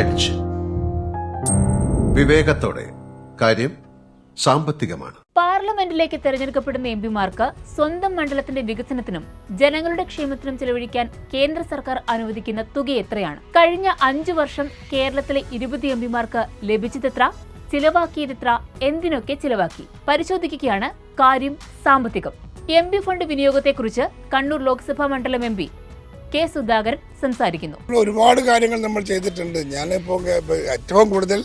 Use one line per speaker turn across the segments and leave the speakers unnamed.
Edge വിവേകത്തോടെ. കാര്യം സാമ്പത്തികമാണ്.
പാർലമെന്റിലേക്ക് തെരഞ്ഞെടുക്കപ്പെടുന്ന M പിമാർക്ക് സ്വന്തം മണ്ഡലത്തിന്റെ വികസനത്തിനും ജനങ്ങളുടെ ക്ഷേമത്തിനും ചെലവഴിക്കാൻ കേന്ദ്ര സർക്കാർ അനുവദിക്കുന്ന തുക എത്രയാണ്? കഴിഞ്ഞ അഞ്ചു വർഷം കേരളത്തിലെ ഇരുപത് എം പിമാർക്ക് ലഭിച്ചതെത്ര? ചിലവാക്കിയതെത്ര? എന്തിനൊക്കെ ചിലവാക്കി? പരിശോധിക്കുകയാണ് കാര്യം സാമ്പത്തികം. എം ഫണ്ട് വിനിയോഗത്തെക്കുറിച്ച് കണ്ണൂർ ലോക്സഭാ മണ്ഡലം എം പി കെ സുധാകരൻ സംസാരിക്കുന്നു.
ഒരുപാട് കാര്യങ്ങൾ നമ്മൾ ചെയ്തിട്ടുണ്ട്. ഞാനിപ്പോൾ ഏറ്റവും കൂടുതൽ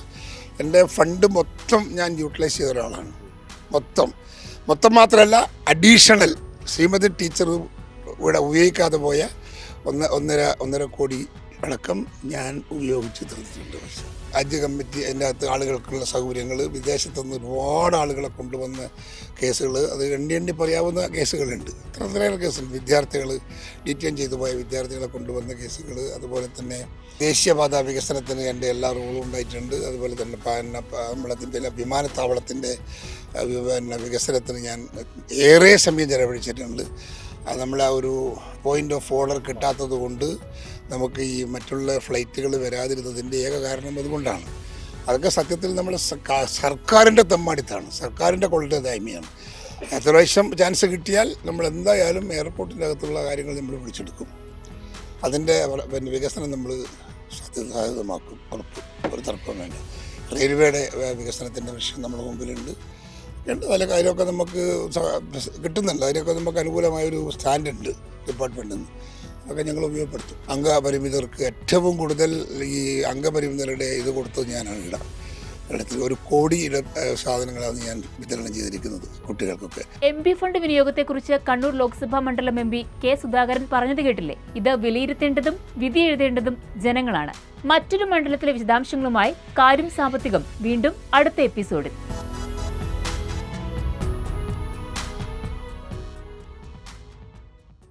എന്റെ ഫണ്ട് മൊത്തം ഞാൻ യൂട്ടിലൈസ് ചെയ്ത ഒരാളാണ്. മൊത്തം. മൊത്തം മാത്രമല്ല അഡീഷണൽ ശ്രീമതി ടീച്ചർ ഇവിടെ ഉപയോഗിക്കാതെ പോയ ഒന്ന് ഒന്നര ഒന്നര കോടി അടക്കം ഞാൻ ഉപയോഗിച്ച് തീർത്തിട്ടുണ്ട് പക്ഷേ ഹജ്ജ് കമ്മിറ്റി അതിന്റെ അകത്ത് ആളുകൾക്കുള്ള സൗകര്യങ്ങൾ വിദേശത്തുനിന്ന് ഒരുപാട് ആളുകളെ കൊണ്ടുവന്ന കേസുകൾ അത് എണ്ണി എണ്ണി പറയാവുന്ന കേസുകളുണ്ട്. ഇത്രയേറെ കേസുണ്ട് വിദ്യാർത്ഥികൾ ഡിറ്റെയിൻ ചെയ്തു പോയ വിദ്യാർത്ഥികളെ കൊണ്ടുവന്ന കേസുകൾ അതുപോലെ തന്നെ ദേശീയപാത വികസനത്തിന് എന്റെ എല്ലാ റോളും ഉണ്ടായിട്ടുണ്ട്. അതുപോലെ തന്നെ നമ്മളെ പിന്നെ വിമാനത്താവളത്തിന്റെ പിന്നെ വികസനത്തിന് ഞാൻ ഏറെ സമയം ചെലവഴിച്ചിട്ടുണ്ട്. അത് നമ്മളെ ഒരു പോയിന്റ് ഓഫ് ഓർഡർ കിട്ടാത്തത് കൊണ്ട് നമുക്ക് ഈ മറ്റുള്ള ഫ്ലൈറ്റുകൾ വരാതിരുന്നതിന്റെ ഏക കാരണം അതുകൊണ്ടാണ്. അതൊക്കെ സത്യത്തിൽ നമ്മൾ സർക്കാരിന്റെ തെമ്മാടിത്താണ് സർക്കാരിന്റെ കൊള്ളതായ്മയാണ് എത്ര പ്രാവശ്യം ചാൻസ് കിട്ടിയാൽ നമ്മൾ എന്തായാലും എയർപോർട്ടിന്റെ അകത്തുള്ള കാര്യങ്ങൾ നമ്മൾ വിളിച്ചെടുക്കും. അതിന്റെ പിന്നെ വികസനം നമ്മൾ സാധ്യതമാക്കും ഉറപ്പ് ഒരു തർക്കം വേണ്ട റെയിൽവേയുടെ വികസനത്തിന്റെ വിഷയം നമ്മുടെ മുമ്പിലുണ്ട്. ഉണ്ട് നല്ല കാര്യമൊക്കെ നമുക്ക് കിട്ടുന്നുണ്ട്. അതിനൊക്കെ നമുക്ക് അനുകൂലമായൊരു സ്റ്റാൻഡുണ്ട് ഡിപ്പാർട്ട്മെന്റിൽ നിന്ന് അതൊക്കെ ഞങ്ങൾ ഉപയോഗപ്പെടുത്തും. അംഗപരിമിതർക്ക് ഏറ്റവും കൂടുതൽ ഈ അംഗപരിമിതരുടെ ഇത് കൊടുത്തത് ഞാനാണ്. ഇട ഒരു കോടി സാധനങ്ങളാണ് ഞാൻ വിതരണം ചെയ്തിരിക്കുന്നത് കുട്ടികൾക്കൊക്കെ.
എം പി ഫണ്ട് വിനിയോഗത്തെക്കുറിച്ച് കണ്ണൂർ ലോക്സഭാ മണ്ഡലം എം പി കെ സുധാകരൻ പറഞ്ഞത് കേട്ടില്ലേ? ഇത് വിലയിരുത്തേണ്ടതും വിധി എഴുതേണ്ടതും ജനങ്ങളാണ്. മറ്റൊരു മണ്ഡലത്തിലെ വിശദാംശങ്ങളുമായി കാര്യം സാമ്പത്തികം വീണ്ടും അടുത്ത എപ്പിസോഡിൽ.